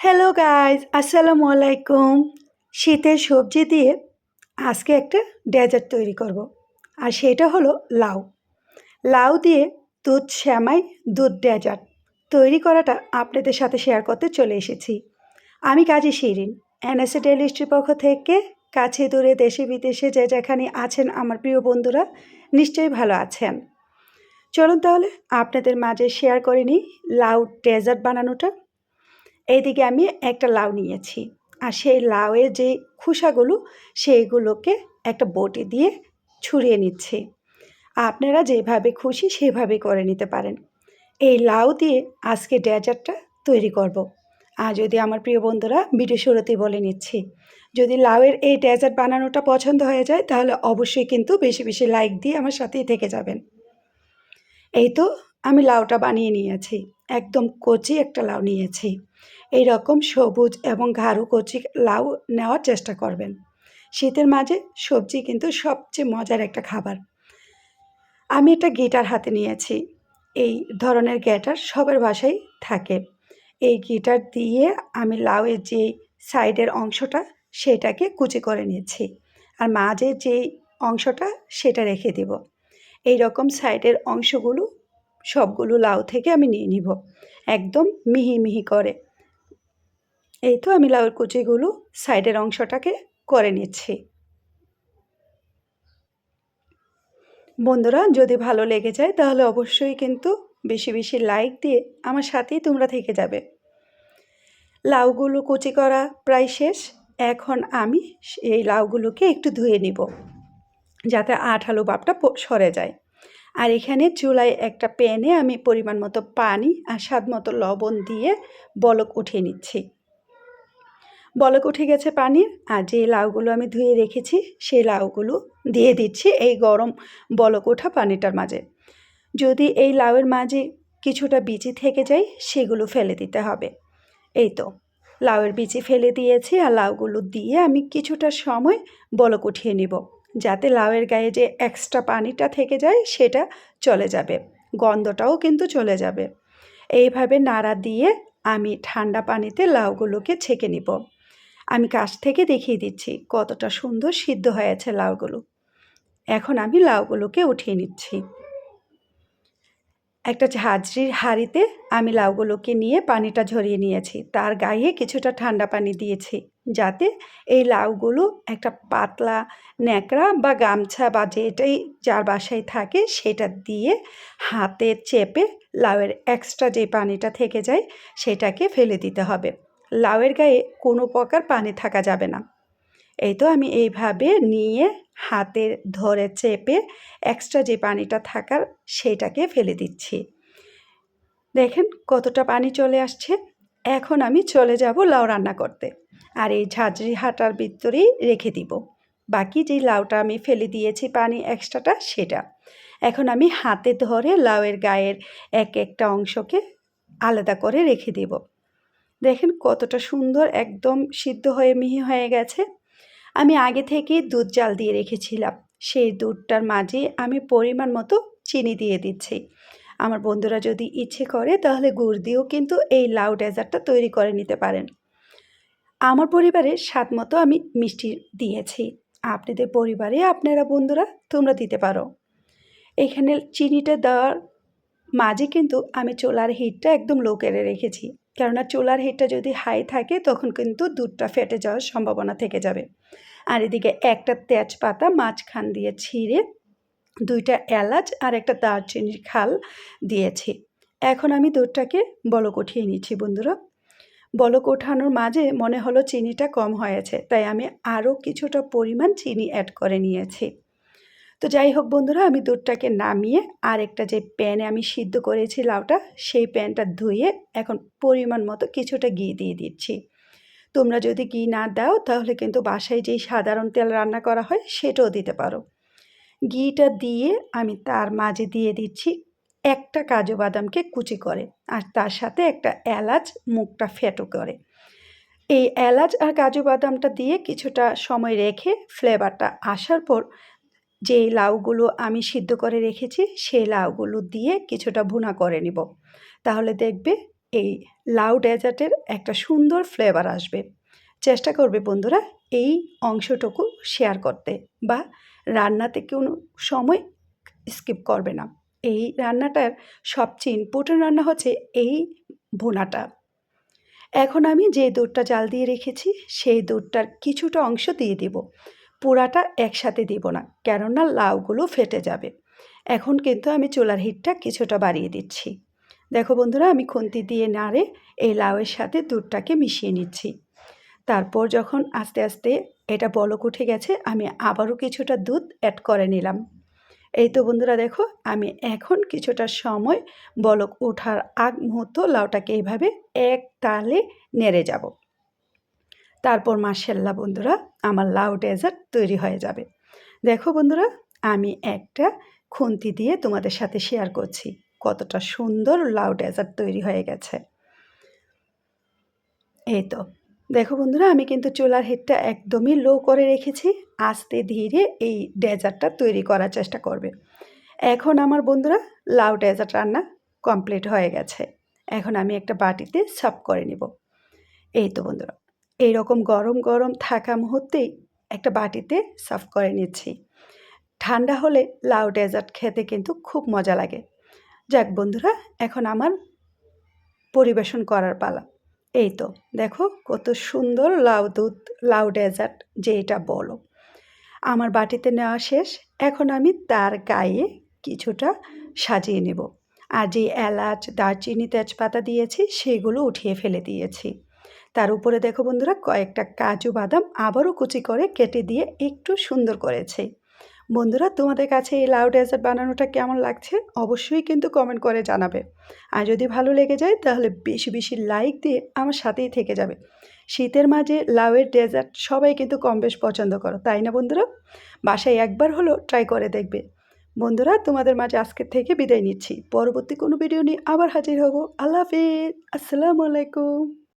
Hello guys আসসালামু আলাইকুম শীতের সবজি দিয়ে আজকে একটা ডেজার্ট তৈরি করব। আর সেটা হলো লাউ। লাউ দিয়ে দুধ শ্যামাই দুধ ডেজার্ট তৈরি করাটা আপনাদের সাথে শেয়ার করতে চলে এসেছি। আমি কাজী শিরিন এনএসএ ডেলিস্ট্রির পক্ষ থেকে কাছে দূরে দেশে বিদেশে যে যেখানে আছেন আমার প্রিয় বন্ধুরা নিশ্চয়ই ভালো আছেন। চলুন তাহলে আপনাদের মাঝে শেয়ার করে নিই লাউ ডেজার্ট বানানোটা। এইদিকে আমি একটা লাউ নিয়েছি। আর সেই লাউয়ের যে খোসাগুলো, সেইগুলোকে একটা বটি দিয়ে ছুঁড়িয়ে নিচ্ছি। আপনারা যেভাবে খুশি সেভাবে করে নিতে পারেন। এই লাউ দিয়ে আজকে ডেজার্টটা তৈরি করব। আর যদি আমার প্রিয় বন্ধুরা ভিডিও শুরুতেই বলে নিচ্ছি, যদি লাউয়ের এই ডেজার্ট বানানোটা পছন্দ হয়ে যায়, তাহলে অবশ্যই কিন্তু বেশি বেশি লাইক দিয়ে আমার সাথেই থেকে যাবেন। এই তো আমি লাউটা বানিয়ে নিয়েছি। একদম কচি একটা লাউ নিয়েছি। এই রকম সবুজ এবং ঘাড়ু কচি লাউ নেওয়ার চেষ্টা করবেন। শীতের মাঝে সবজি কিন্তু সবচেয়ে মজার একটা খাবার। আমি একটা গিটার হাতে নিয়েছি। এই ধরনের গিটার সবার বাসায় থাকে। এই গিটার দিয়ে আমি লাউয়ের যে সাইডের অংশটা, সেটাকে কুচি করে নিয়েছি আর মাঝে যে অংশটা, সেটা রেখে দেব। এই রকম সাইডের অংশগুলো সবগুলো লাউ থেকে আমি নিয়ে নিব। একদম মিহি মিহি করে। এই তো আমি লাউয়ের কুচিগুলো সাইডের অংশটাকে করে নিচ্ছি। বন্ধুরা, যদি ভালো লেগে যায় তাহলে অবশ্যই কিন্তু বেশি বেশি লাইক দিয়ে আমার সাথেই তোমরা থেকে যাবে। লাউগুলো কুচি করা প্রায় শেষ। এখন আমি এই লাউগুলোকে একটু ধুয়ে নিব, যাতে আঠালো বাপটা সরে যায়। আর এখানে চুলায় একটা প্যানে আমি পরিমাণ মতো পানি আর স্বাদ মতো লবণ দিয়ে বলক উঠিয়ে নিচ্ছি। বলক উঠে গেছে পানির আর যে লাউগুলো আমি ধুয়ে রেখেছি সেই লাউগুলো দিয়ে দিচ্ছি এই গরম বলক ওঠা পানিটার মাঝে। যদি এই লাউয়ের মাঝে কিছুটা বিচি থেকে যায়, সেগুলো ফেলে দিতে হবে। এই তো, লাউয়ের বিচি ফেলে দিয়েছি আর লাউগুলো দিয়ে আমি কিছুটা সময় বলক উঠিয়ে নিব, যাতে লাউয়ের গায়ে যে এক্সট্রা পানিটা থেকে যায়, সেটা চলে যাবে। গন্ধটাও কিন্তু চলে যাবে। এইভাবে নাড়া দিয়ে আমি ঠান্ডা পানিতে লাউগুলোকে ছেঁকে নিব। আমি কাছ থেকে দেখিয়ে দিচ্ছি কতটা সুন্দর সিদ্ধ হয়েছে লাউগুলো। এখন আমি লাউগুলোকে উঠিয়ে নিচ্ছি। একটা ঝাঁঝরির হাঁড়িতে আমি লাউগুলোকে নিয়ে পানিটা ঝরিয়ে নিয়েছি। তার গায়ে কিছুটা ঠান্ডা পানি দিয়েছি যাতে এই লাউগুলো একটা পাতলা ন্যাকড়া বা গামছা বা যেটাই যার বাসায় থাকে সেটা দিয়ে হাতে চেপে লাউয়ের এক্সট্রা যে পানিটা থেকে যায় সেটাকে ফেলে দিতে হবে। লাউয়ের গায়ে কোনো প্রকার পানি থাকা যাবে না। এই তো আমি এইভাবে নিয়ে হাতে ধরে চেপে এক্সট্রা যে পানিটা থাকার সেটাকে ফেলে দিচ্ছি। দেখেন কতটা পানি চলে আসছে। এখন আমি চলে যাব লাউ রান্না করতে। আর এই ঝাঁঝরি হাঁটার ভিতরেই রেখে দিব। বাকি যে লাউটা আমি ফেলে দিয়েছি পানি এক্সট্রাটা সেটা। এখন আমি হাতে ধরে লাউয়ের গায়ের এক একটা অংশকে আলাদা করে রেখে দেব। দেখেন কতটা সুন্দর, একদম সিদ্ধ হয়ে মিহি হয়ে গেছে। আমি আগে থেকেই দুধ জাল দিয়ে রেখেছিলাম। সেই দুধটার মাঝে আমি পরিমাণ মতো চিনি দিয়ে দিচ্ছি। আমার বন্ধুরা যদি ইচ্ছে করে তাহলে গুড় দিয়েও কিন্তু এই লাউ ডেজার্টটা তৈরি করে নিতে পারেন। আমার পরিবারে স্বাদ মতো আমি মিষ্টি দিয়েছি। আপনাদের পরিবারে আপনারা বন্ধুরা তোমরা দিতে পারো। এখানে চিনিটা দেওয়ার মাঝে কিন্তু আমি চোলার হিটটা একদম লো করে রেখেছি। কেননা চোলার হিটটা যদি হাই থাকে, তখন কিন্তু দুধটা ফেটে যাওয়ার সম্ভাবনা থেকে যাবে। আর এদিকে একটা তেজপাতা মাঝখান দিয়ে ছিঁড়ে, দুইটা এলাচ আর একটা দারচিনির খাল দিয়েছি। এখন আমি দুধটাকে বলক উঠিয়ে নিচ্ছি বন্ধুরা। বলক ওঠানোর মাঝে মনে হলো চিনিটা কম হয়েছে, তাই আমি আরও কিছুটা পরিমাণ চিনি অ্যাড করে নিয়েছি। তো যাই হোক বন্ধুরা, আমি দুধটাকে নামিয়ে আর একটা যে প্যানে আমি সিদ্ধ করেছি লাউটা, সেই প্যানটা ধুয়ে এখন পরিমাণ মতো কিছুটা ঘি দিয়ে দিচ্ছি। তোমরা যদি ঘি না দাও, তাহলে কিন্তু বাসায় যেই সাধারণ তেল রান্না করা হয়, সেটাও দিতে পারো। ঘিটা দিয়ে আমি তার মাঝে দিয়ে দিচ্ছি একটা কাজু বাদামকে কুচি করে, আর তার সাথে একটা এলাচ মুখটা ফেটো করে। এই এলাচ আর কাজু বাদামটা দিয়ে কিছুটা সময় রেখে ফ্লেভারটা আসার পর যে লাউগুলো আমি সিদ্ধ করে রেখেছি সেই লাউগুলো দিয়ে কিছুটা ভুনা করে নিব। তাহলে দেখবে এই লাউ ডেজার্টের একটা সুন্দর ফ্লেভার আসবে। চেষ্টা করবে বন্ধুরা এই অংশটুকু শেয়ার করতে বা রান্নাতে কোনো সময় স্কিপ করবে না। এই রান্নাটার সবচেয়ে ইম্পর্টেন্ট রান্না হচ্ছে এই ভুনাটা। এখন আমি যে দুধটা জাল দিয়ে রেখেছি, সেই দুধটার কিছুটা অংশ দিয়ে দিব। পুরাটা একসাথে দিব না, কেননা লাউগুলো ফেটে যাবে। এখন কিন্তু আমি চুলার হিটটা কিছুটা বাড়িয়ে দিচ্ছি। দেখো বন্ধুরা, আমি খুন্তি দিয়ে নাড়ে এই লাউয়ের সাথে দুধটাকে মিশিয়ে নিচ্ছি। তারপর যখন আস্তে আস্তে এটা বলক উঠে গেছে, আমি আবারও কিছুটা দুধ অ্যাড করে নিলাম। এই তো বন্ধুরা, দেখো, আমি এখন কিছুটা সময় বলক ওঠার আগ মুহূর্ত লাউটাকে এইভাবে এক তালে নেড়ে যাব। তারপর মাসাল্লাহ বন্ধুরা, আমার লাউ ডেজার্ট তৈরি হয়ে যাবে। দেখো বন্ধুরা, আমি একটা খুন্তি দিয়ে তোমাদের সাথে শেয়ার করছি, কতটা সুন্দর লাউ ডেজার্ট তৈরি হয়ে গেছে। এই তো, দেখো বন্ধুরা, আমি কিন্তু চুলার হিটটা একদমই লো করে রেখেছি, আস্তে ধীরে এই ডেজার্টটা তৈরি করার চেষ্টা করবে। এখন আমার বন্ধুরা, লাউ ডেজার্ট রান্না কমপ্লিট হয়ে গেছে। এখন আমি একটা বাটিতে সার্ভ করে নিব। এই তো বন্ধুরা এই রকম গরম গরম থাকা মুহূর্তেই একটা বাটিতে সার্ভ করে নিচ্ছি। ঠান্ডা হলে লাউ ডেজার্ট খেতে কিন্তু খুব মজা লাগে। যাক বন্ধুরা, এখন আমার পরিবেশন করার পালা। এই তো, দেখো কত সুন্দর লাউ দুধ, লাউ ডেজার্ট, যে এটা বলো। আমার বাটিতে নেওয়া শেষ, এখন আমি তার গায়ে কিছুটা সাজিয়ে নেব। আর যে এলাচ, দারচিনি, তেজপাতা দিয়েছি, সেগুলো উঠিয়ে ফেলে দিয়েছি। তার উপরে দেখো বন্ধুরা, কয়েকটা কাজু বাদাম আবারও কুচি করে কেটে দিয়ে একটু সুন্দর করেছে। বন্ধুরা, তোমাদের কাছে এই লাউ ডেজার্ট বানানোটা কেমন লাগছে অবশ্যই কিন্তু কমেন্ট করে জানাবে। আর যদি ভালো লেগে যায়, তাহলে বেশি বেশি লাইক দিয়ে আমার সাথেই থেকে যাবে। শীতের মাঝে লাউয়ের ডেজার্ট সবাই কিন্তু কম বেশ পছন্দ করো, তাই না বন্ধুরা? বাসায় একবার হলো ট্রাই করে দেখবে। বন্ধুরা, তোমাদের মাঝে আজকের থেকে বিদায় নিচ্ছি। পরবর্তী কোনো ভিডিও নিয়ে আবার হাজির হব। আল্লাহ হাফিজ। আসসালামু আলাইকুম।